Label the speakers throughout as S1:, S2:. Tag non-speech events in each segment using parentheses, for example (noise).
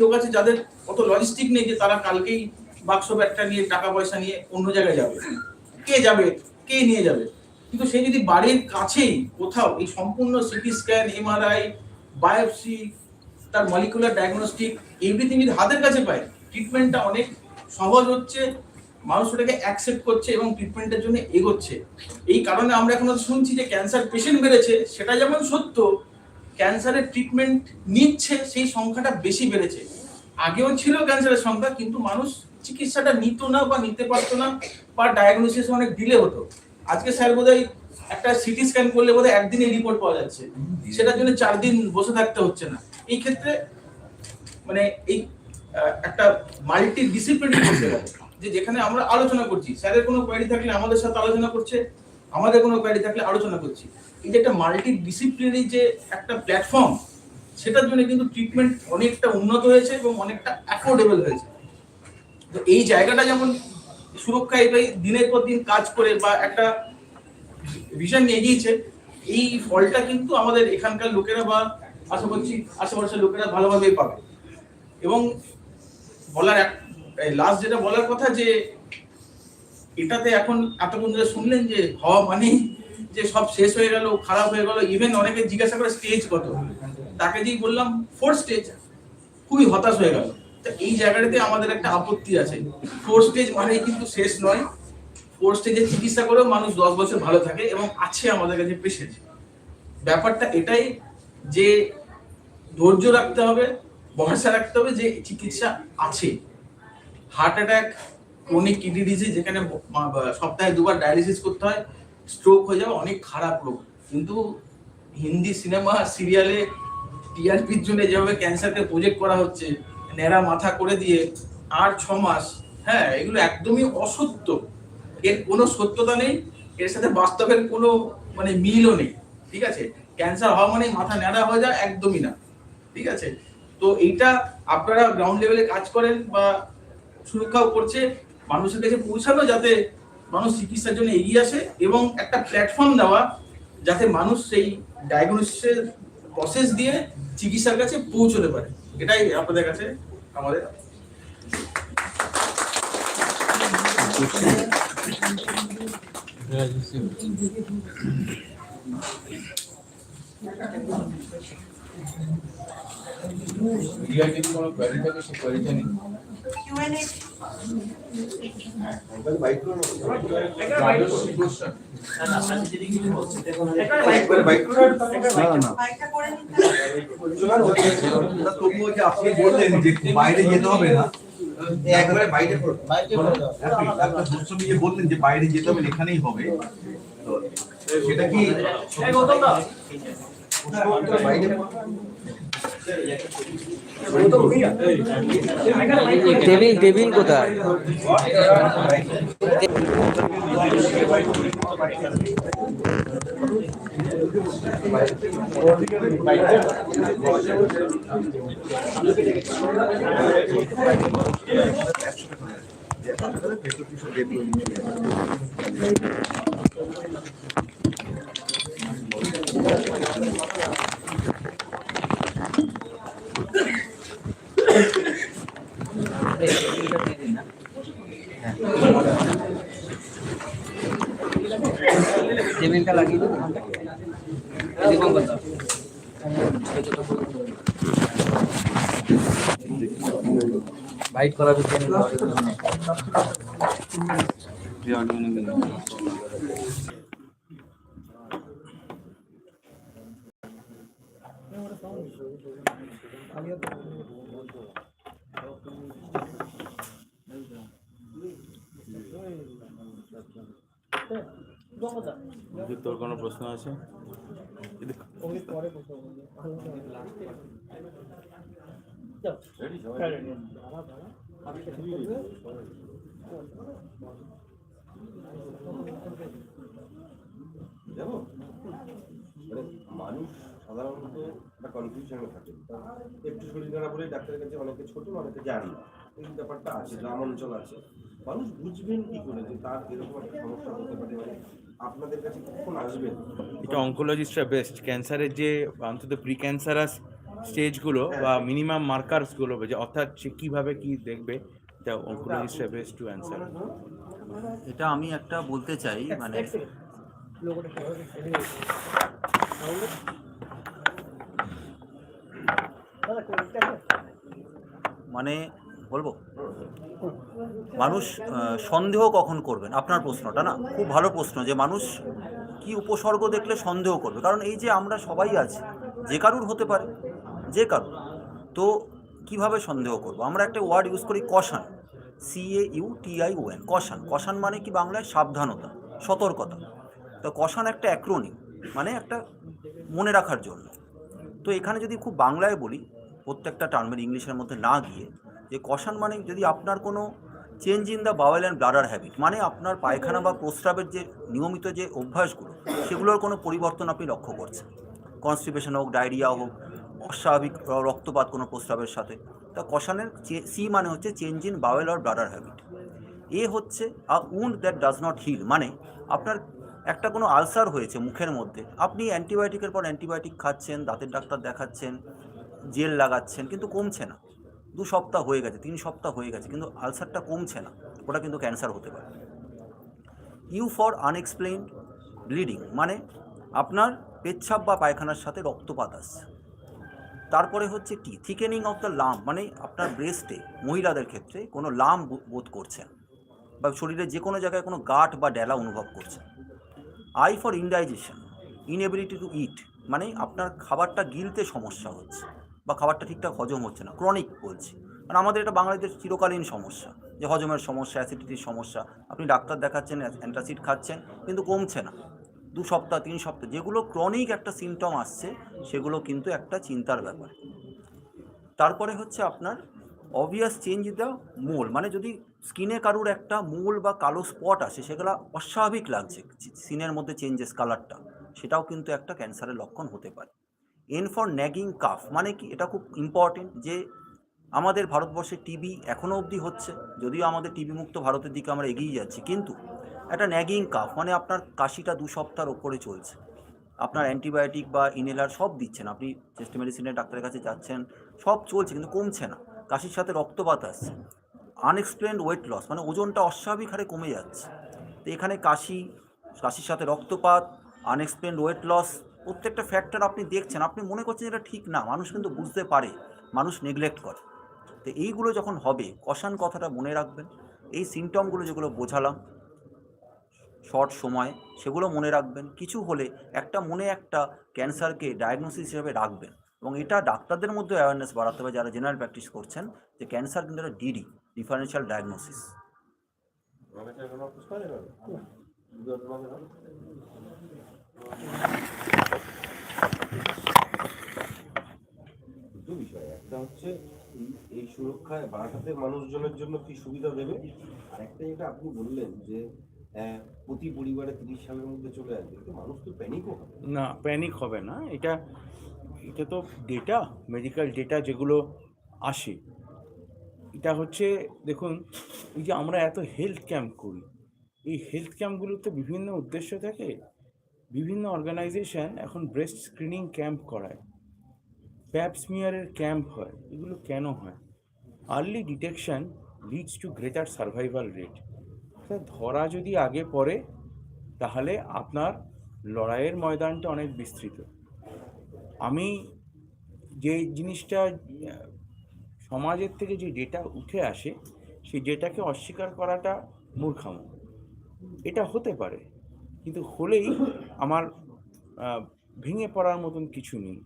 S1: লোক আছে যাদের অত লজিস্টিক নেই যে তারা কালকেই বাক্স ব্যাগটা নিয়ে টাকা পয়সা নিয়ে অন্য জায়গায় যাবে। কে যাবে? কে নিয়ে যাবে? কিন্তু সে যদি বাড়ির কাছেই কোথাও এই সম্পূর্ণ সিটি স্ক্যান এমআরআই বায়োপসি তার মলিকুলার ডায়াগনস্টিক এভরিথিং যদি হাতের কাছে পায় ট্রিটমেন্টটা অনেক সহজ হচ্ছে, মানুষ ওটাকে অ্যাকসেপ্ট করছে এবং ট্রিটমেন্টের জন্য এগোচ্ছে। এই কারণে আমরা এখন শুনছি যে ক্যান্সার পেশেন্ট বেড়েছে, সেটা যেমন সত্য ক্যান্সারের ট্রিটমেন্ট নিচ্ছে, সেই সংখ্যাটা বেশি বেড়েছে। আগেও ছিল ক্যান্সারের সংখ্যা, কিন্তু মানুষ চিকিৎসাটা নিত না বা নিতে পারতো না বা ডায়াগনোসিস অনেক ডিলে হতো। আজকে স্যার বোধহয় একটা সিটি স্ক্যান করলে বোধহয় একদিনে রিপোর্ট পাওয়া যাচ্ছে। সেটার জন্য চার দিন বসে থাকতে হচ্ছে না। এই ক্ষেত্রে মানে এই একটা মাল্টি গেলে যে যেখানে আমরা আলোচনা করছি, স্যারের কোনো কোয়ারি থাকলে আমাদের সাথে আলোচনা করছে, আমাদের কোনো কোয়ারি থাকলে আলোচনা করছি। এই যে একটা মাল্টি ডিসিপ্লিনারি যে একটা প্ল্যাটফর্ম সেটার জন্য কিন্তু ট্রিটমেন্ট অনেকটা উন্নত হয়েছে এবং অনেকটা অ্যাফোর্ডেবল হয়েছে। তো এই জায়গাটা যেমন সুরক্ষা এটাই দিনের পর দিন কাজ করে বা একটা ভিশন এগিয়েছে, এই ফলটা কিন্তু আমাদের এখানকার লোকেরা বা আশা করছি আশেপাশের লোকেরা ভালোভাবেই পাবে। এবং বলার লাস্ট যেটা বলার কথা যে, এটাতে এখন এতক্ষণ ধরে শুনলেন যে হওয়া মানেই যে সব শেষ হয়ে গেল, খারাপ হয়ে গেল ইভেন অনেকে জিজ্ঞাসা করে স্টেজ কত? তাকে যেই বললাম ফোর স্টেজ খুবই হতাশ হয়ে গেল। তো এই জায়গাটাতে আমাদের একটা আপত্তি আছে। ফোর স্টেজ মানেই কিন্তু শেষ নয়। ফোর স্টেজে চিকিৎসা করেও মানুষ দশ বছর ভালো থাকে এবং আছে আমাদের কাছে পেশেন্ট ব্যাপারটা এটাই যে ধৈর্য রাখতে হবে, ভরসা রাখতে হবে যে চিকিৎসা আছে। Heart attack chronic kidney disease যেখানে সপ্তাহে দুবার ডায়ালিসিস করতে হয়। স্ট্রোক হয়ে যাওয়া অনেক খারাপ রোগ। কিন্তু হিন্দি সিনেমা, সিরিয়ালে টিআরপির জন্য যেভাবে ক্যান্সারকে প্রজেক্ট করা হচ্ছে, ন্যাড়া মাথা করে দিয়ে আর ছ মাস হ্যাঁ এগুলো একদমই অসত্য। এর কোনো সত্যতা নেই, এর সাথে বাস্তবের কোনো মানে মিলও নেই, ঠিক আছে? ক্যান্সার হওয়া মানে মাথা ন্যাড়া হয়ে যায় একদমই না, ঠিক আছে? তো এইটা আপনারা গ্রাউন্ড লেভেলে কাজ করেন বা সুরক্ষাও করছে, মানুষের কাছে পৌঁছানো যাতে মানুষ চিকিৎসার জন্য এগিয়ে আসে এবং একটা প্ল্যাটফর্ম দেওয়া যাতে মানুষ সেই ডায়াগনোসিসের প্রসেস দিয়ে চিকিৎসার কাছে পৌঁছতে পারে। এটাই আপনাদের কাছে আমাদের
S2: যদি কোনো কোয়ারি থাকে সে কোয়ারিটা নিন
S3: Q&A বাইকটা করে নিতে হবে।
S4: তবুও যে আপনি বললেন যে বাইরে যেতে হবে না একবারে বাইরে ডাক্তার দুষ্টমি যে বললেন যে বাইরে যেতে হবে না, এখানেই হবে তো সেটা কি বাইরে
S5: টেবিল টেবিল কোথায় লাগিয়ে দেবো বাইক করাবে
S2: তোর কোনো প্রশ্ন আছে?
S6: জানো মানে মানুষ সাধারণত একটা কনফিউশনে থাকে। একটু শরীর খারাপ হলে ডাক্তারের কাছে অনেকে ছোট অনেকে যান না। এই ব্যাপারটা আছে গ্রাম অঞ্চল আছে। মানুষ বুঝবেন কি করে যে তার এরকম একটা সমস্যা হতে পারে মানে আপনাদের কাছে কখন আসবেন
S2: এটা অঙ্কোলজিস্টরা বেস্ট ক্যান্সারের যে অন্তত প্রি ক্যান্সারাস স্টেজগুলো বা মিনিমাম মার্কার্সগুলো যে অর্থাৎ সে কীভাবে কী দেখবে the oncologist best to answer
S7: এটা আমি একটা বলতে চাই মানে মানে বলব? মানুষ সন্দেহ কখন করবেন? আপনার প্রশ্নটা না? খুব ভালো প্রশ্ন যে মানুষ কি উপসর্গ দেখলে সন্দেহ করবে? কারণ এই যে আমরা সবাই আছি যে কারুর হতে পারে। যে কারুর তো কীভাবে সন্দেহ করব? আমরা একটা ওয়ার্ড ইউজ করি caution. C A U T I O N caution. Caution মানে কি বাংলায়? সাবধানতা, সতর্কতা। তো কষান একটা অ্যাক্রোনিম মানে একটা মনে রাখার জন্য। তো এখানে যদি খুব বাংলায় বলি, প্রত্যেকটা টার্মের ইংলিশের মধ্যে না গিয়ে, যে কষান মানে যদি আপনার কোনো change in the bowel and bladder habit মানে আপনার পায়খানা বা প্রস্রাবের যে নিয়মিত যে অভ্যাসগুলো, সেগুলোর কোনো পরিবর্তন আপনি লক্ষ্য করছেন। কনস্টিপেশন হোক ডায়রিয়া হোক অস্বাভাবিক রক্তপাত কোনো প্রস্রাবের সাথে। তা কষানের সি মানে হচ্ছে change in bowel or bladder habit A হচ্ছে a wound that does not heal মানে আপনার একটা কোনো আলসার হয়েছে মুখের মধ্যে, আপনি অ্যান্টিবায়োটিকের পর অ্যান্টিবায়োটিক খাচ্ছেন, দাঁতের ডাক্তার দেখাচ্ছেন, জেল লাগাচ্ছেন, কিন্তু কমছে না। দু সপ্তাহ হয়ে গেছে, তিন সপ্তাহ হয়ে গেছে, কিন্তু আলসারটা কমছে না, ওটা কিন্তু ক্যান্সার হতে পারে। ইউ ফর আনএক্সপ্লেইনড ব্লিডিং মানে আপনার পেচ্ছাপ বা পায়খানার সাথে রক্তপাত আসছে। তারপরে হচ্ছে কি? থিকেনিং অফ দ্য লাম মানে আপনার ব্রেস্টে মহিলাদের ক্ষেত্রে কোনো লাম বোধ করছেন বা শরীরে যে কোনো জায়গায় কোনো গাঁট বা ডেলা অনুভব করছেন I for indigestion inability to eat মানে আপনার খাবারটা গিলতে সমস্যা হচ্ছে বা খাবারটা ঠিকঠাক হজম হচ্ছে না ক্রনিক বলছি। কারণ আমাদের এটা বাঙালিদের চিরকালীন সমস্যা যে হজমের সমস্যা অ্যাসিডিটির সমস্যা। আপনি ডাক্তার দেখাচ্ছেন, অ্যান্টাসিড খাচ্ছেন, কিন্তু কমছে না। দু সপ্তাহ, তিন সপ্তাহ, যেগুলো ক্রনিক একটা সিমটম আসছে, সেগুলো কিন্তু একটা চিন্তার ব্যাপার। তারপরে হচ্ছে আপনার অবভিয়াস চেঞ্জ দ্য মোল মানে যদি স্কিনে কারুর একটা মোল বা কালো স্পট আসে, সেগুলো অস্বাভাবিক লাগছে স্কিনের মধ্যে চেঞ্জেস কালারটা সেটাও কিন্তু একটা ক্যান্সারের লক্ষণ হতে পারে। এন ফর ন্যাগিং কাফ মানে কি? এটা খুব ইম্পর্টেন্ট যে আমাদের ভারতবর্ষে টিবি এখনও অবধি হচ্ছে, যদিও আমাদের টিবি মুক্ত ভারতের দিকে আমরা এগিয়ে যাচ্ছি, কিন্তু একটা ন্যাগিং কাফ মানে আপনার কাশিটা দু সপ্তাহের ওপরে চলছে। আপনার অ্যান্টিবায়োটিক বা ইনহেলার সব দিচ্ছেন। আপনি চেস্ট মেডিসিনের ডাক্তারের কাছে যাচ্ছেন, সব চলছে, কিন্তু কমছে না। কাশির সাথে রক্তপাত আসছে। আনএক্সপ্লেন্ড ওয়েট লস মানে ওজনটা অস্বাভাবিক হারে কমে যাচ্ছে। তো এখানে কাশি, কাশির সাথে রক্তপাত আনএক্সপ্লেন্ড ওয়েট লস প্রত্যেকটা ফ্যাক্টর আপনি দেখছেন, আপনি মনে করছেন এটা ঠিক না, মানুষ কিন্তু বুঝতে পারে, মানুষ নেগলেক্ট করে। তো এইগুলো যখন হবে, কষান কথাটা মনে রাখবেন। এই সিমটমগুলো যেগুলো বোঝালাম শর্ট সময়, সেগুলো মনে রাখবেন। কিছু হলে একটা মনে একটা ক্যান্সারকে ডায়াগনোসিস হিসেবে রাখবেন এবং এটা ডাক্তারদের মধ্যে অ্যাওয়ারনেস বাড়াতে হবে যারা জেনারেল প্র্যাকটিস করছেন যে ক্যান্সার কিন্তু একটা ডিডি ডিফারেন্সিয়াল ডায়াগনোসিস
S6: বিষয়, একটা হচ্ছে এই- সুরক্ষায় বাড়াতে মানুষজনের জন্য কি সুবিধা দেবে? আর একটা যেটা আপনি বললেন যে প্রতি পরিবারে তিরিশ সালের মধ্যে চলে আসবে, কিন্তু মানুষ তো প্যানিকও হবে।
S2: না প্যানিক হবে না। এটা এটা তো ডেটা মেডিকেল ডেটা যেগুলো আসে। এটা হচ্ছে, দেখুন, এই যে আমরা এত হেলথ ক্যাম্প করি, এই হেলথ ক্যাম্পগুলোতে বিভিন্ন উদ্দেশ্য থাকে। বিভিন্ন অর্গানাইজেশন এখন ব্রেস্ট স্ক্রিনিং ক্যাম্প করায়। প্যাপসমিয়ারের ক্যাম্প হয়। এগুলো কেন হয়? Early detection leads to greater survival rate ধরা যদি আগে পড়ে, তাহলে আপনার লড়াইয়ের ময়দানটা অনেক বিস্তৃত। আমি যে জিনিসটা সমাজের থেকে যে ডেটা উঠে আসে, সেই ডেটাকে অস্বীকার করাটা মূর্খামো। এটা হতে পারে, কিন্তু হলেই আমার ভেঙে পড়ার মতন কিছু নেই।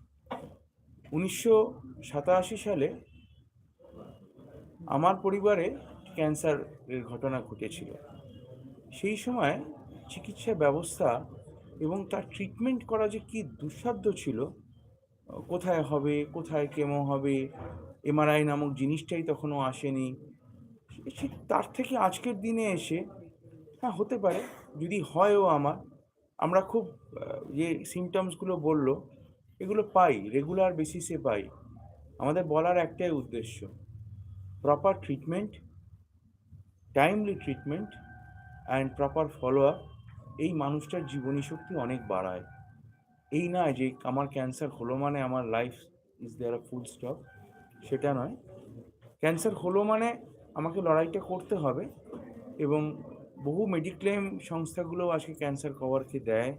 S2: উনিশশো সাতাশি সালে আমার পরিবারে ক্যান্সারের ঘটনা ঘটেছিল। সেই সময় চিকিৎসা ব্যবস্থা এবং তার ট্রিটমেন্ট করা যে কি দুঃসাধ্য ছিল, কোথায় হবে, কোথায় কেমো হবে এমআরআই নামক জিনিসটাই তখনও আসেনি। তার থেকে আজকের দিনে এসে হ্যাঁ হতে পারে, যদি হয়ও আমার, আমরা খুব যে সিমটমসগুলো বলল, এগুলো পাই রেগুলার বেসিসে পাই। আমাদের বলার একটাই উদ্দেশ্য proper treatment timely treatment and proper follow up এই মানুষটার জীবনী শক্তি অনেক বাড়ায়। এই নয় যে আমার ক্যান্সার হলো মানে আমার life is there full stop সেটা নয়। ক্যান্সার হলো মানে আমাকে লড়াইটা করতে হবে এবং বহু মেডিক্লেম সংস্থাগুলো আজকে ক্যান্সার কভারকে দেয়।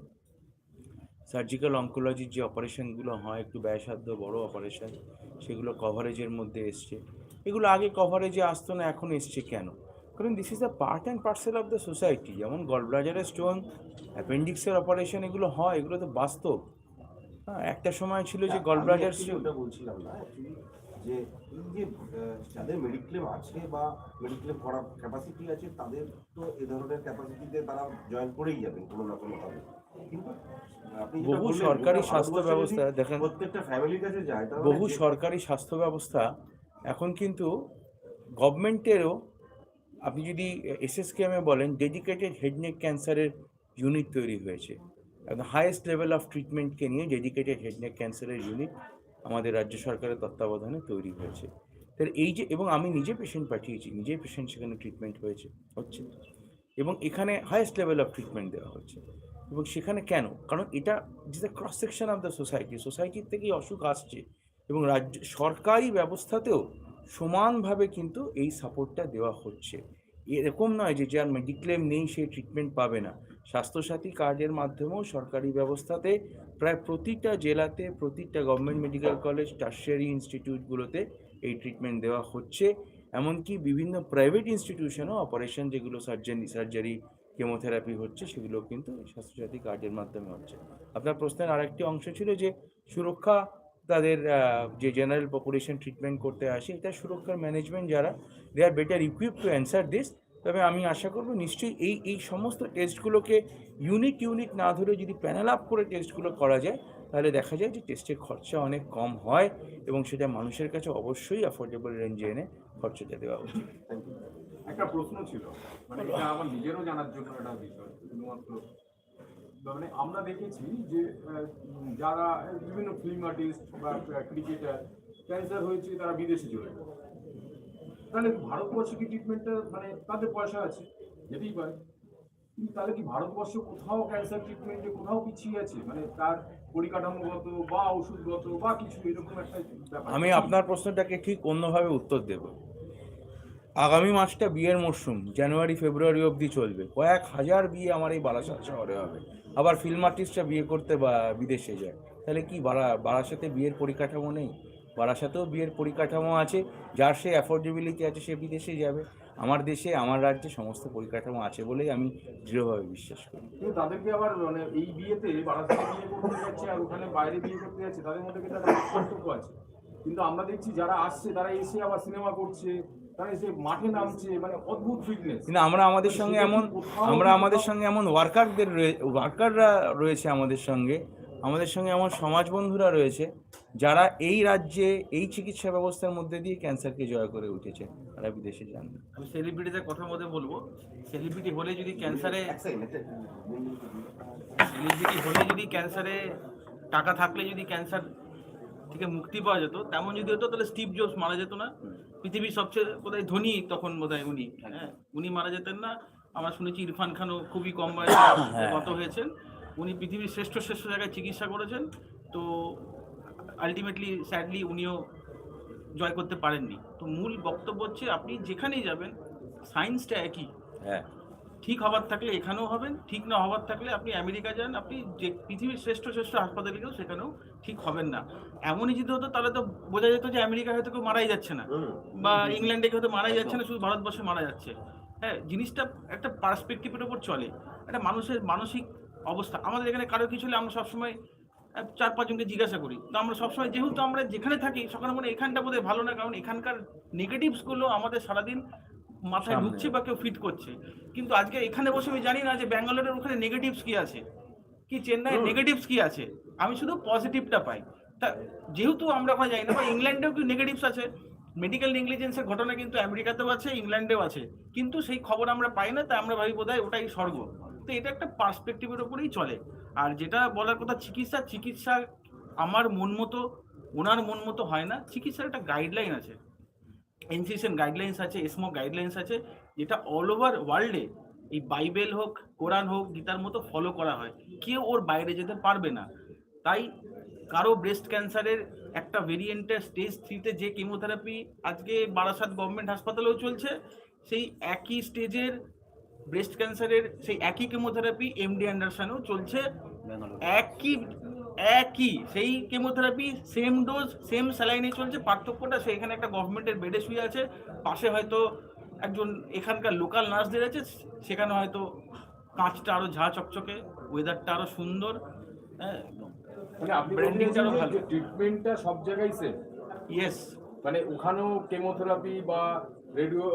S2: সার্জিক্যাল অঙ্কোলজির যে অপারেশনগুলো হয়, একটু ব্যয়সাধ্য বড় অপারেশন সেগুলো কভারেজের মধ্যে এসছে। এগুলো আগে কভারেজে আসতো না, এখন এসছে কেন? কারণ this is the part and parcel of the society যেমন গলব্লাডারের স্টোন অ্যাপেন্ডিক্সের অপারেশন এগুলো হয় এগুলো তো বাস্তব। হ্যাঁ একটা সময় ছিল যে
S6: আমি actually ওটা বলছিলাম না যে এই যে যাদের মেডিক্লেম আছে বা মেডিক্লেম করার ক্যাপাসিটি আছে তাদের তো এ ধরনের ক্যাপাসিটিতে তারা জয়েন করেই যাবেন কোনো না কোনো ভাবে। আপনি
S2: বহু সরকারি স্বাস্থ্য ব্যবস্থা দেখেন
S6: প্রত্যেকটা ফ্যামিলির কাছে যায়
S2: বহু সরকারি স্বাস্থ্য ব্যবস্থা এখন কিন্তু গভর্নমেন্টেরও আপনি যদি এসএসকেএমে বলেন ডেডিকেটেড হেড নেক ক্যান্সারের ইউনিট তৈরি হয়েছে। একদম হাইয়েস্ট লেভেল অফ ট্রিটমেন্টকে নিয়ে ডেডিকেটেড হেড নেক ক্যান্সারের ইউনিট আমাদের রাজ্য সরকারের তত্ত্বাবধানে তৈরি হয়েছে। তার এই যে, এবং আমি নিজে পেশেন্ট পাঠিয়েছি, নিজে পেশেন্ট সেখানে ট্রিটমেন্ট হয়েছে, হচ্ছে। এবং এখানে হাইয়েস্ট লেভেল অফ ট্রিটমেন্ট দেওয়া হচ্ছে। এবং সেখানে কেন? কারণ এটা the cross section of the society সোসাইটির থেকেই অসুখ আসছে। এবং রাজ্য, সরকারি ব্যবস্থাতেও সমানভাবে কিন্তু এই সাপোর্টটা দেওয়া হচ্ছে। এরকম নয় যে যার মেডিক্লেম নেই, সে ট্রিটমেন্ট পাবে না। স্বাস্থ্যসাথী কার্ডের মাধ্যমেও সরকারি ব্যবস্থাতে প্রায় প্রতিটা জেলাতে, প্রতিটা গভর্নমেন্ট মেডিকেল কলেজ টার্সিয়ারি ইনস্টিটিউটগুলোতে এই ট্রিটমেন্ট দেওয়া হচ্ছে। এমনকি বিভিন্ন প্রাইভেট ইনস্টিটিউশনও অপারেশন যেগুলো সার্জারি সার্জারি কেমোথেরাপি হচ্ছে সেগুলো কিন্তু স্বাস্থ্যসাথী কার্ডের মাধ্যমে হচ্ছে। আপনার প্রশ্নের আরেকটি অংশ ছিল যে, সুরক্ষা তাদের যে জেনারেল পপুলেশন ট্রিটমেন্ট করতে আসে, এটা সুরক্ষার ম্যানেজমেন্ট যারা they are better equip to answer this তবে আমি আশা করব নিশ্চয়ই এই এই সমস্ত টেস্টগুলোকে ইউনিট ইউনিট না ধরে যদি প্যানেল আপ করে টেস্টগুলো করা যায়, তাহলে দেখা যায় যে টেস্টের খরচা অনেক কম হয় এবং সেটা মানুষের কাছে অবশ্যই অ্যাফোর্ডেবল রেঞ্জে এনে খরচাটা দেওয়া উচিত।
S8: একটা প্রশ্ন ছিল মানে আমার নিজেরও জানার জন্য একটা বিষয়, শুধুমাত্র মানে আমরা দেখেছি যে যারা বিভিন্ন ফিল্ম আর্টিস্ট বা ক্রিকেটার ক্যান্সার হয়েছে, তারা বিদেশে চলে যায়। তাহলে ভারতবর্ষে কি ট্রিটমেন্টটা মানে তাদের পয়সা আছে? যেতেই পারে। কিন্তু তাহলে কি ভারতবর্ষ কোথাও ক্যান্সার ট্রিটমেন্টে কোথাও পিছিয়ে আছে? মানে তার পরিকাঠামোগত বা ওষুধগত বা কিছু এরকম একটা
S2: আমি আপনার প্রশ্নটাকে ঠিক অন্যভাবে উত্তর দেব। আগামী মাসটা বিয়ের মরশুম, জানুয়ারি, ফেব্রুয়ারি অবধি চলবে। কয়েক হাজার বিয়ে আমার এই বারাসাত শহরে হবে। আবার ফিল্ম আর্টিস্টরা বিয়ে করতে বিদেশে যায়। তাহলে কি বারা, বারাসাতে বিয়ের পরিকাঠামো নেই? বারাসাতেও বিয়ের পরিকাঠামো আছে, যার সে অ্যাফোর্ডেবিলিটি আছে, সে বিদেশে যাবে। আমার দেশে, আমার রাজ্যে সমস্ত পরিকাঠামো আছে বলেই আমি দৃঢ়ভাবে বিশ্বাস করি।
S8: তাদেরকে আবার মানে এই বিয়েতে বারাসাতে বিয়ে করতে যাচ্ছে আর ওখানে বাইরে বিয়ে করতে যাচ্ছে, তাদের মধ্যে একটা পার্থক্য আছে। কিন্তু আমরা দেখছি যারা আসছে, তারা এসে আবার সিনেমা করছে। মানে অদ্ভুত ফিটনেস
S2: কিন্তু আমরা আমাদের সঙ্গে এমন আমরা আমাদের সঙ্গে এমন ওয়ার্কারদের ওয়ার্কাররা রয়েছে আমাদের সঙ্গে। আমাদের সঙ্গে এমন সমাজ বন্ধুরা রয়েছে যারা এই রাজ্যে এই চিকিৎসা ব্যবস্থার মধ্যে দিয়ে ক্যান্সারকে জয় করে উঠেছে। তারা বিদেশে যান।
S1: আমি সেলিব্রিটিদের কথার মধ্যে বলব সেলিব্রিটি হলে যদি ক্যান্সারে সেলিব্রিটি হলে যদি ক্যান্সারে টাকা থাকলে যদি ক্যান্সার থেকে মুক্তি পাওয়া যেত তেমন যদি হতো তাহলে স্টিভ জবস মারা যেত না। পৃথিবীর সবচেয়ে বোধহয় ধনী তখন বোধহয় উনি হ্যাঁ? উনি মারা যেতেন না। আমরা শুনেছি ইরফান খানও খুবই কম (coughs) বয়সে গত হয়েছেন। উনি পৃথিবীর শ্রেষ্ঠ শ্রেষ্ঠ জায়গায় চিকিৎসা করেছেন। তো আলটিমেটলি স্যাডলি উনিও জয় করতে পারেননি। তো মূল বক্তব্য হচ্ছে আপনি যেখানেই যাবেন সায়েন্সটা একই।
S2: হ্যাঁ।
S1: ঠিক হবার থাকলে এখানেও হবেন ঠিক না হবার থাকলে আপনি আমেরিকা যান আপনি যে পৃথিবীর শ্রেষ্ঠ শ্রেষ্ঠ হাসপাতালে গেলেও সেখানেও ঠিক হবেন না। এমনই যদি হতো তাহলে তো বোঝা যেত যে আমেরিকা হয়তো কেউ মারাই যাচ্ছে না বা ইংল্যান্ডে কেউ হয়তো মারাই যাচ্ছে না শুধু ভারতবর্ষে মারা যাচ্ছে। হ্যাঁ জিনিসটা একটা পার্সপেক্টিভের উপর চলে। একটা মানুষের মানসিক অবস্থা। আমাদের এখানে কারও কিছু হলে আমরা সবসময় চার পাঁচজনকে জিজ্ঞাসা করি। তো আমরা সবসময় যেহেতু আমরা যেখানে থাকি সকালে মনে এখানটা বোধহয় ভালো না কারণ এখানকার নেগেটিভসগুলো আমাদের সারাদিন মাথায় ঢুকছে বা কেউ ফিট করছে। কিন্তু আজকে এখানে বসে আমি জানি না যে ব্যাঙ্গালোরের ওখানে নেগেটিভস কি আছে। কি চেন্নাই নেগেটিভস কি আছে? আমি শুধু পজিটিভটা পাই। তা যেহেতু আমরা ওখানে যাই না বা ইংল্যান্ডেও কি নেগেটিভস আছে? মেডিকেল নেগলিজেন্সের ঘটনা কিন্তু আমেরিকাতেও আছে ইংল্যান্ডেও আছে। কিন্তু সেই খবর আমরা পাই না তাই আমরা ভাবি বোধহয় ওটাই স্বর্গ। তো এটা একটা পার্সপেক্টিভের ওপরেই চলে। আর যেটা বলার কথা চিকিৎসা চিকিৎসা আমার মন মতো ওনার মন মতো হয় না। চিকিৎসার একটা গাইডলাইন আছে। এনসিসিএন গাইডলাইন্স আছে এসমো গাইডলাইন্স আছে যেটা অল ওভার ওয়ার্ল্ডে এই বাইবেল হোক কোরআন হোক গীতার মতো ফলো করা হয়। কেউ ওর বাইরে যেতে পারবে না। তাই কারও ব্রেস্ট ক্যান্সারের একটা ভেরিয়েন্টের স্টেজ থ্রিতে যে কেমোথেরাপি আজকে বারাসাত গভর্নমেন্ট হাসপাতালেও চলছে সেই একই স্টেজের ব্রেস্ট ক্যান্সারের সেই একই কেমোথেরাপি এমডি অ্যান্ডারসনেও চলছে। একই একই সেই কেমোথেরাপি সেম ডোজ সেম স্যালাইনে চলছে পার্থক্যটা সেখানে একটা গভর্নমেন্টের বেডে শুয়ে আছে পাশে হয়তো একজন এখানকার লোকাল নার্সদের আছে সেখানে হয়তো কাঁচটা আরও ঝা চকচকে ওয়েদারটা আরও সুন্দর হ্যাঁ
S8: মানে
S1: আরও ভালো।
S8: ট্রিটমেন্টটা সব জায়গায় সেম
S1: ইয়েস
S8: মানে ওখানেও কেমোথেরাপি বা রেডিও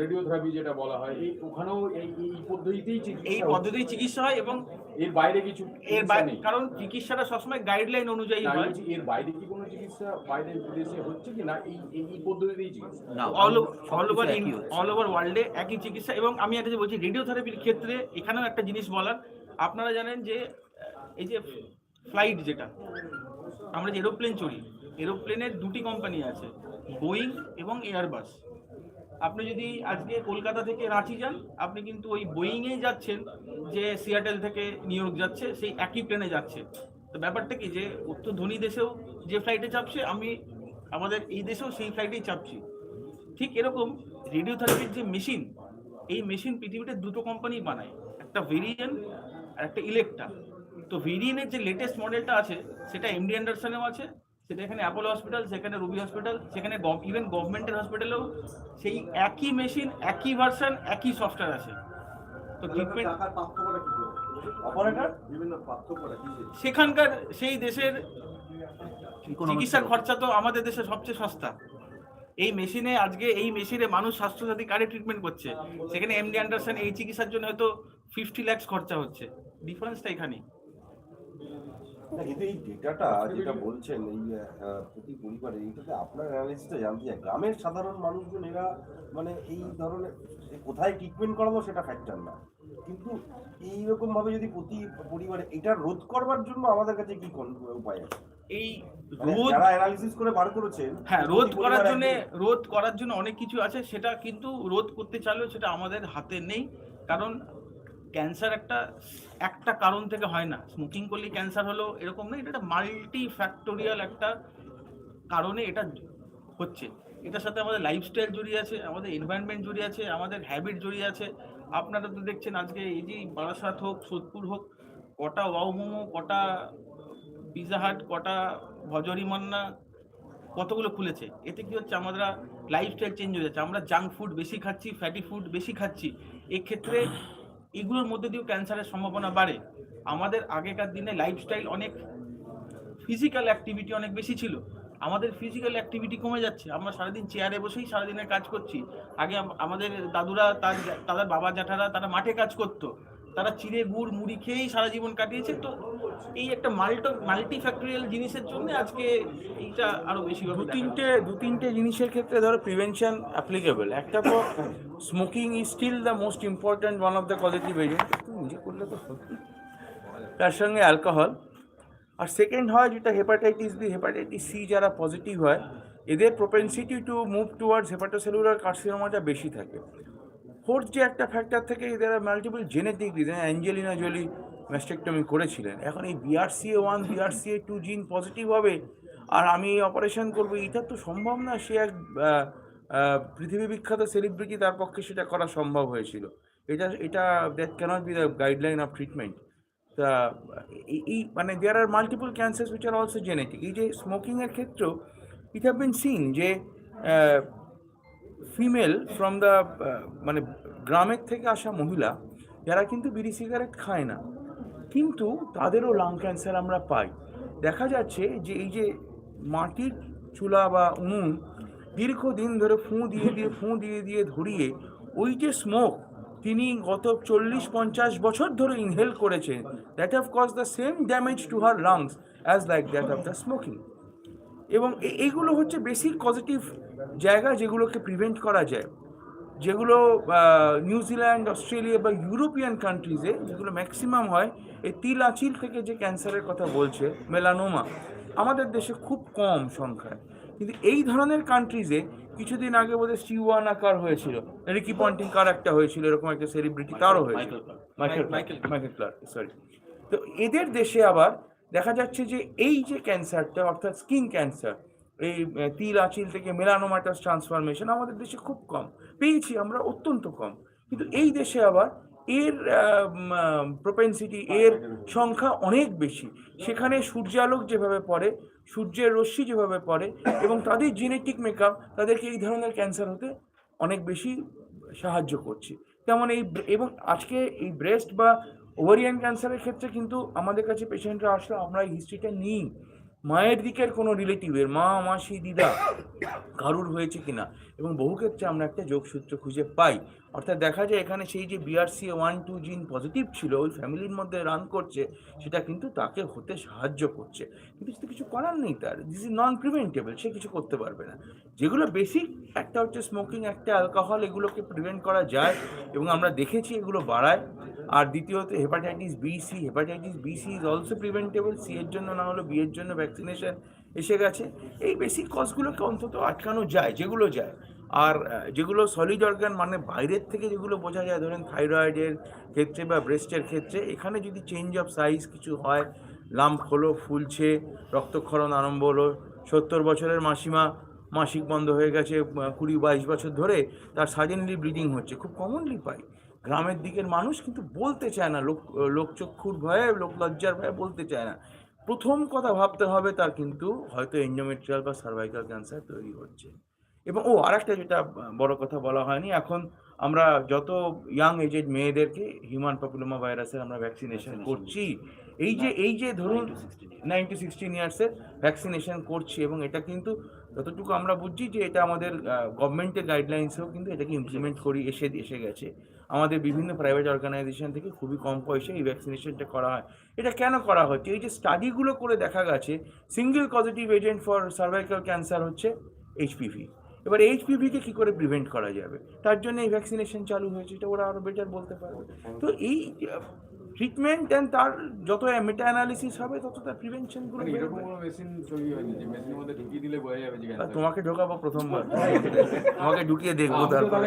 S8: রেডিওথেরাপি যেটা বলা হয় এই ওখানেও এই এই পদ্ধতিতেই
S1: এই
S8: চিকিৎসা হচ্ছে।
S1: পদ্ধতি চিকিৎসা হয় এবং
S8: এর বাইরে কিছু
S1: এর বাইরে কারণ চিকিৎসাটা সবসময় গাইডলাইন অনুযায়ী হয়।
S8: বলছি এর বাইরে কি কোনো চিকিৎসা বাইরে বিদেশে হচ্ছে কি না? এই এই পদ্ধতিতেই চিকিৎসা।
S7: না
S1: অল অল ওভার
S7: একই
S1: অল ওভার ওয়ার্ল্ডে একই চিকিৎসা। এবং আমি একটা যে বলছি রেডিওথেরাপির ক্ষেত্রে এখানেও একটা জিনিস বলার। আপনারা জানেন যে এই যে ফ্লাইট যেটা আমরা যে এরোপ্লেন চড়ি এরোপ্লেনের দুটি কোম্পানি আছে বোয়িং এবং এয়ারবাস আপনি যদি আজকে কলকাতা থেকে রাঁচি যান, আপনি কিন্তু ওই বোয়িংয়েই যাচ্ছেন, যে সিয়াটেল থেকে নিউ ইয়র্ক যাচ্ছে, সেই একই প্লেনে যাচ্ছে। তো ব্যাপারটা কি যে, উত্তর ধনী দেশেও যে ফ্লাইটে চাপছে, আমি আমাদের এই দেশেও সেই ফ্লাইটেই চাপছি। ঠিক এরকম রেডিওথেরাপির যে মেশিন এই মেশিন পৃথিবীতে দুটো কোম্পানি বানায়, একটা ভেরিয়েন আর একটা ইলেকট্রা তো ভেরিয়েনের যে লেটেস্ট মডেলটা আছে, সেটা এমডি অ্যান্ডারসনেও আছে সেটা এখানে অ্যাপোলো হসপিটাল সেখানে রুবি হসপিটাল সেখানে ইভেন গভর্নমেন্টের হসপিটালেও সেই একই মেশিন একই ভার্সন একই সফটওয়্যার আছে। তো ট্রিটমেন্ট
S6: টাকার পার্থক্যটা কি অপারেটর? বিভিন্ন পার্থক্যটা কি
S1: সেখানকার সেই দেশের চিকিৎসার খরচা তো আমাদের দেশে সবচেয়ে সস্তা। এই মেশিনে আজকে এই মেশিনে মানুষ স্বাস্থ্যসাথী কার্ডে ট্রিটমেন্ট করছে। সেখানে এমডি অ্যান্ডারসন এই চিকিৎসার জন্য হয়তো ফিফটি ল্যাক্স খরচা হচ্ছে। ডিফারেন্সটা এখানে
S6: না কিন্তু এই ডেটাটা যেটা বলছেন এই প্রতি পরিবারে এইটাতে আপনার অ্যানালিসিসটা জানতে চাই। গ্রামের সাধারণ মানুষজন এরা মানে এই ধরনের কোথায় ট্রিটমেন্ট করাবো সেটা ফ্যাক্টর না। কিন্তু যদি প্রতি পরিবারে এটা রোধ করবার জন্য আমাদের কাছে কি উপায় আছে?
S1: এই
S6: মানে
S1: রোধ
S6: যারা অ্যানালিসিস করে বার করেছেন
S1: হ্যাঁ রোধ করার জন্য রোধ করার জন্য অনেক কিছু আছে সেটা কিন্তু রোধ করতে চাইলেও সেটা আমাদের হাতে নেই। কারণ ক্যান্সার একটা একটা কারণ থেকে হয় না। স্মোকিং করলে ক্যান্সার হলো এরকম না এটা একটা মাল্টি ফ্যাক্টোরিয়াল একটা কারণে এটা হচ্ছে। এটার সাথে আমাদের লাইফস্টাইল জড়িয়ে আছে, আমাদের এনভায়রনমেন্ট জড়িয়ে আছে, আমাদের হ্যাবিট জড়িয়ে আছে। আপনারা তো দেখছেন আজকে এই যে বারাসাত হোক, সোদপুর হোক, কটা ওয়াও মোমো, কটা পিজা হাট কটা ভজরি মান্না, কতগুলো খুলেছে। এতে কি হচ্ছে আমরা লাইফস্টাইল চেঞ্জ হয়ে যাচ্ছে। আমরা জাঙ্ক ফুড বেশি খাচ্ছি ফ্যাটি ফুড বেশি খাচ্ছি। এক্ষেত্রে এগুলোর মধ্যে দিয়েও ক্যান্সারের সম্ভাবনা বাড়ে। আমাদের আগেকার দিনে লাইফস্টাইল অনেক ফিজিক্যাল অ্যাক্টিভিটি অনেক বেশি ছিল। আমাদের ফিজিক্যাল অ্যাক্টিভিটি কমে যাচ্ছে। আমরা সারাদিন চেয়ারে বসেই সারাদিনের কাজ করছি। আগে আমাদের দাদুরা তার, তাদের বাবা জ্যাঠারা তারা মাঠে কাজ করতো। তারা চিড়ে, গুড়, মুড়ি খেয়েই সারা জীবন কাটিয়েছে। তো এই একটা মাল্টি মাল্টি ফ্যাক্টরিয়াল জিনিসের জন্য আজকে এইটা আরও বেশি
S2: দু তিনটে দু তিনটে জিনিসের ক্ষেত্রে ধরো প্রিভেনশন অ্যাপ্লিকেবল একটা তো smoking is still the most important one of the positive agent নিজে করলে তো তার সঙ্গে অ্যালকোহল আর সেকেন্ড হয় যেটা হেপাটাইটিস বি হেপাটাইটিস সি যারা পজিটিভ হয়, এদের propensity to move towards hepatocellular কার্সিনোমাটা বেশি থাকে। ফোর্থ যে একটা ফ্যাক্টর থেকে এদের multiple genetic reason Angelina Jolie mastectomy করেছিলেন। এখন এই BRCA one BRCA two gene positive হবে, আর আমি অপারেশন করব, এটা তো সম্ভব না, সে এক পৃথিবী বিখ্যাত সেলিব্রিটি তার পক্ষে সেটা করা সম্ভব হয়েছিল। এটা এটা that cannot be the guideline of treatment তা, এই- মানে there are multiple cancers which are also genetic এই যে স্মোকিংয়ের ক্ষেত্রেও ইট হ্যাভ বিন সিন যে ফিমেল ফ্রম দ্য মানে গ্রামের থেকে আসা মহিলা যারা কিন্তু বিড়ি সিগারেট খায় না। কিন্তু তাদেরও লাং ক্যান্সার আমরা পাই। দেখা যাচ্ছে যে এই যে মাটির চুলা বা উনুন দীর্ঘদিন ধরে ফুঁ দিয়ে দিয়ে, ফুঁ দিয়ে দিয়ে ধরিয়ে ওই যে স্মোক তিনি গত চল্লিশ পঞ্চাশ বছর ধরে ইনহেল করেছেন। That have cause the same damage to her lungs as like that of the smoking এবং এইগুলো হচ্ছে বেসিক পজিটিভ জায়গা যেগুলোকে প্রিভেন্ট করা যায়। যেগুলো নিউজিল্যান্ড অস্ট্রেলিয়া বা ইউরোপিয়ান কান্ট্রিজে যেগুলো ম্যাক্সিমাম হয় এই তিল আঁচিল থেকে যে ক্যান্সারের কথা বলছে মেলানোমা আমাদের দেশে খুব কম সংখ্যায়। কিন্তু এই ধরনের কান্ট্রিজে কিছুদিন আগে বোধহয় স্টিওয়ান আকার হয়েছিল। রিকি পন্টিং কার একটা হয়েছিল এরকম একটা সেলিব্রিটি তারও হয়েছিল।
S1: Michael
S2: Michael
S1: Michael
S2: Michael Clarke sorry তো এদের দেশে আবার দেখা যাচ্ছে যে এই যে ক্যান্সারটা অর্থাৎ স্কিন ক্যান্সার এই তিল আঁচিল থেকে মেলানোমাটাস ট্রান্সফরমেশন আমাদের দেশে খুব কম। পেয়েছি আমরা অত্যন্ত কম। কিন্তু এই দেশে আবার এর প্রোপেন্সিটি এর সংখ্যা অনেক বেশি। সেখানে সূর্যালোক যেভাবে পড়ে, সূর্যের রশ্মি যেভাবে পড়ে এবং তাদের জেনেটিক মেকআপ তাদেরকে এই ধরনের ক্যান্সার হতে অনেক বেশি সাহায্য করছে। তেমন এই, এবং আজকে এই ব্রেস্ট বা ওভারিয়ান ক্যান্সারের ক্ষেত্রে কিন্তু আমাদের কাছে পেশেন্টরা আসলে আমরা এই হিস্ট্রিটা নিই। মায়ের দিকের কোনো রিলেটিভের মা, মাসি, দিদা কারুর হয়েছে কিনা? এবং বহু ক্ষেত্রে আমরা একটা যোগসূত্র খুঁজে পাই। অর্থাৎ দেখা যায় এখানে সেই যে BRC one two gene positive ছিল, ওই ফ্যামিলির মধ্যে রান করছে, সেটা কিন্তু তাকে হতে সাহায্য করছে। কিন্তু কিছু করার নেই তার। দিস ইজ নন প্রিভেন্টেবল সে কিছু করতে পারবে না। যেগুলো বেসিক একটা হচ্ছে স্মোকিং একটা অ্যালকোহল এগুলোকে প্রিভেন্ট করা যায় এবং আমরা দেখেছি এগুলো বাড়ায়। আর দ্বিতীয়ত hepatitis B C hepatitis B C is also preventable C এর জন্য না হলে বি এর জন্য ভ্যাকসিনেশন এসে গেছে। এই বেসিক কজগুলোকে অন্তত আটকানো যায়, যেগুলো যায়। আর যেগুলো সলিড অর্গান মানে বাইরের থেকে যেগুলো বোঝা যায়, ধরেন থাইরয়েডের ক্ষেত্রে বা ব্রেস্টের ক্ষেত্রে, এখানে যদি চেঞ্জ অফ সাইজ কিছু হয় লাম্প হলো, ফুলছে, রক্তক্ষরণ আরম্ভ হলো, সত্তর বছরের মাসিমা মাসিক বন্ধ হয়ে গেছে কুড়ি বাইশ বছর ধরে তার সাডেনলি ব্লিডিং হচ্ছে। খুব কমনলি পাই। গ্রামের দিকের মানুষ কিন্তু বলতে চায় না, লোক লোকচক্ষুর ভয়ে, লোক লজ্জার ভয়ে বলতে চায় না। প্রথম কথা ভাবতে হবে তার কিন্তু হয়তো এন্ডোমেট্রিয়াল বা সার্ভাইকাল ক্যান্সার তৈরি হচ্ছে। এবং ও আরেকটা যেটা বড় কথা বলা হয়নি, এখন আমরা যত ইয়াং এজেড মেয়েদেরকে হিউম্যান পপুলোমা ভাইরাসের আমরা ভ্যাকসিনেশন করছি এই যে এই যে ধরুন নাইন টু সিক্সটিন ইয়ার্সের ভ্যাকসিনেশন করছি এবং এটা কিন্তু যতটুকু আমরা বুঝছি যে এটা আমাদের গভর্নমেন্টের গাইডলাইন্সেও কিন্তু এটাকে ইমপ্লিমেন্ট করি এসে এসে গেছে। আমাদের বিভিন্ন প্রাইভেট অর্গানাইজেশন থেকে খুবই কম পয়সায় এই ভ্যাকসিনেশনটা করা হয়। এটা কেন করা হচ্ছে? এই যে স্টাডিগুলো করে দেখা গেছে single positive agent for cervical cancer হচ্ছে এইচপিভি এবার এইচপিভি কে কি করে প্রিভেন্ট করা যাবে? তার জন্য এই ভ্যাকসিনেশন চালু হয়েছে এটা ওরা আরও বেটার বলতে পারবে। তো এই ট্রিটমেন্ট অ্যান্ড তার যত মেটা অ্যানালিসিস হবে তত তার প্রিভেনশনগুলো
S8: এরকম কোনো মেশিন তৈরি হয়নি যে মেশিনের মধ্যে ঢুকিয়ে দিলে বোঝা যাবে যে ক্যান্সার
S2: তোমাকে ঢোকাবো প্রথমবার। (laughs) তোমাকে ঢুকিয়ে দেখব তারপরে।